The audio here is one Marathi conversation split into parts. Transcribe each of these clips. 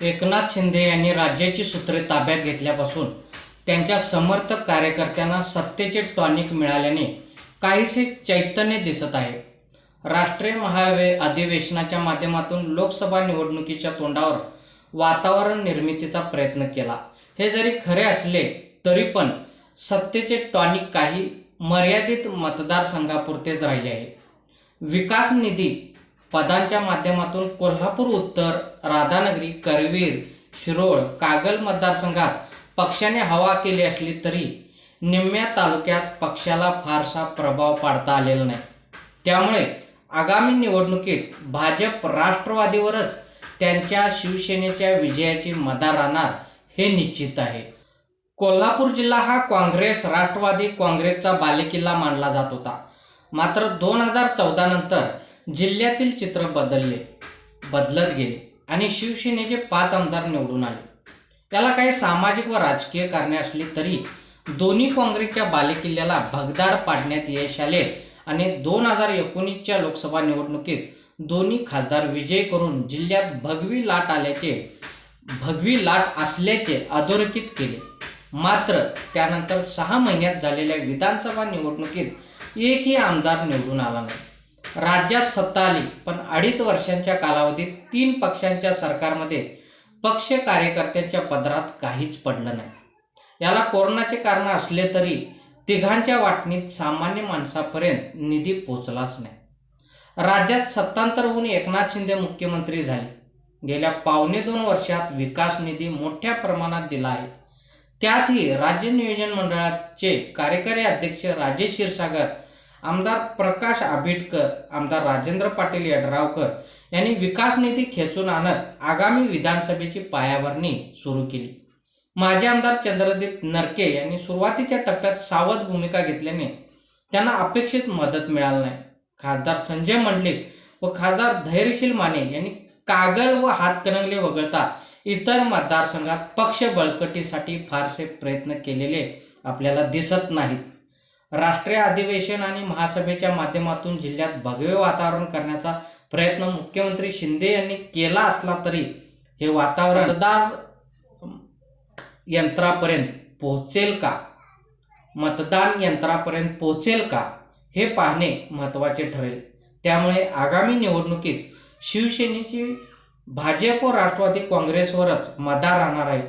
एकनाथ शिंदे यांनी राज्याची सूत्रे ताब्यात घेतल्यापासून त्यांच्या समर्थक कार्यकर्त्यांना सत्तेचे टॉनिक मिळाल्याने काहीसे चैतन्य दिसत आहे. राष्ट्रीय महावे अधिवेशनाच्या माध्यमातून लोकसभा निवडणुकीच्या तोंडावर वातावरण निर्मितीचा प्रयत्न केला. हे जरी खरे असले तरी पण सत्तेचे टॉनिक काही मर्यादित मतदारसंघापुरतेच राहिले आहे. विकास निधी पदांच्या माध्यमातून कोल्हापूर उत्तर राधानगरी करवीर शिरोळ कागल मतदारसंघात पक्षाने हवा केली असली तरी निम्म्या तालुक्यात पक्षाला फारसा प्रभाव पाडता आलेला नाही. त्यामुळे आगामी निवडणुकीत भाजप राष्ट्रवादीवरच त्यांच्या शिवसेनेच्या विजयाची मदार राहणार हे निश्चित आहे. कोल्हापूर जिल्हा हा काँग्रेस राष्ट्रवादी काँग्रेसचा बालेकिल्ला मानला जात होता. मात्र दोन हजार चौदा नंतर जिल्ह्यातील चित्र बदलले बदलत गेले आणि शिवसेनेचे पाच आमदार निवडून आले. त्याला काही सामाजिक व राजकीय कारणे असली तरी दोन्ही काँग्रेसच्या बालेकिल्ल्याला भगदाड पाडण्यात यश आले आणि दोन हजार एकोणीसच्या लोकसभा निवडणुकीत दोन्ही खासदार विजय करून जिल्ह्यात भगवी लाट आल्याचे भगवी लाट असल्याचे अधोरेखित केले. मात्र त्यानंतर सहा महिन्यात झालेल्या विधानसभा निवडणुकीत एकही आमदार निवडून आला नाही. राज्यात सत्ता आली पण अडीच वर्षांच्या कालावधीत तीन पक्षांच्या सरकारमध्ये पक्ष कार्यकर्त्यांच्या पदरात काहीच पडलं नाही. याला कोरोनाचे कारण असले तरी तिघांच्या वाटणीत सामान्य माणसापर्यंत निधी पोचलाच नाही. राज्यात सत्तांतर होऊन एकनाथ शिंदे मुख्यमंत्री झाले. गेल्या पावणे दोन वर्षात विकास निधी मोठ्या प्रमाणात दिला आहे. त्यातही राज्य नियोजन मंडळाचे कार्यकारी अध्यक्ष राजेश क्षीरसागर आमदार प्रकाश आंबेडकर आमदार राजेंद्र पाटील यड्रावकर यांनी विकास निधी खेचून आणत आगामी विधानसभेची पायाभरणी सुरू केली. माजी आमदार चंद्रदीप नरके यांनी सुरुवातीच्या टप्प्यात सावध भूमिका घेतल्याने त्यांना अपेक्षित मदत मिळाली नाही. खासदार संजय मंडलिक व खासदार धैर्यशील माने यांनी कागल व हातकणंगले वगळता इतर मतदारसंघात पक्ष बळकटीसाठी फारसे प्रयत्न केलेले आपल्याला दिसत नाहीत. राष्ट्रीय अधिवेशन आणि महासभेच्या माध्यमातून जिल्ह्यात भगवे वातावरण करण्याचा प्रयत्न मुख्यमंत्री शिंदे यांनी केला असला तरी हे वातावरण मतदार यंत्रापर्यंत पोहोचेल का? मतदान यंत्रापर्यंत पोहोचेल का? हे पाहणे महत्त्वाचे ठरेल. त्यामुळे आगामी निवडणुकीत शिवसेनेची भाजप व राष्ट्रवादी काँग्रेसवरच मदार राहणार आहे.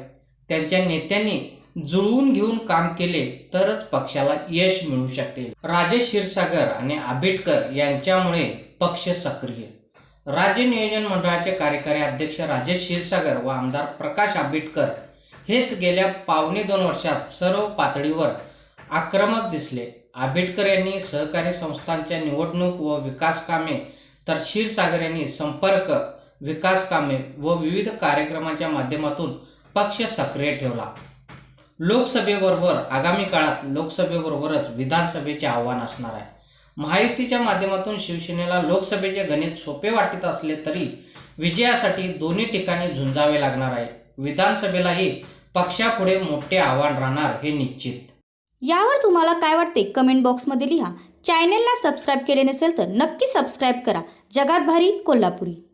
त्यांच्या नेत्यांनी जुळवून घेऊन काम केले तरच पक्षाला यश मिळू शकते राजेश क्षीरसागर आणि आंबेडकर यांच्यामुळे पक्ष सक्रिय. राज्य नियोजन मंडळाचे कार्यकारी अध्यक्ष राजेश क्षीरसागर व आमदार प्रकाश आंबेडकर हेच गेल्या पावणे दोन वर्षात सर्व पातळीवर आक्रमक दिसले. आंबेडकर यांनी सहकारी संस्थांच्या निवडणूक व विकास कामे तर क्षीरसागर यांनी संपर्क विकास कामे व विविध कार्यक्रमांच्या माध्यमातून पक्ष सक्रिय ठेवला. लोकसभेबरोबर आगामी काळात लोकसभेबरोबरच विधानसभेचे आव्हान असणार आहे. महायुतीच्या माध्यमातून शिवसेनेला लोकसभेचे गणित सोपे वाटत असले तरी विजयासाठी दोन्ही ठिकाणी झुंजावे लागणार आहे. विधानसभेलाही पक्षापुढे मोठे आव्हान राहणार हे निश्चित. यावर तुम्हाला काय वाटते? कमेंट बॉक्समध्ये लिहा. चॅनेलला सबस्क्राईब केले नसेल तर नक्की सबस्क्राईब करा. जगात भारी कोल्हापुरी.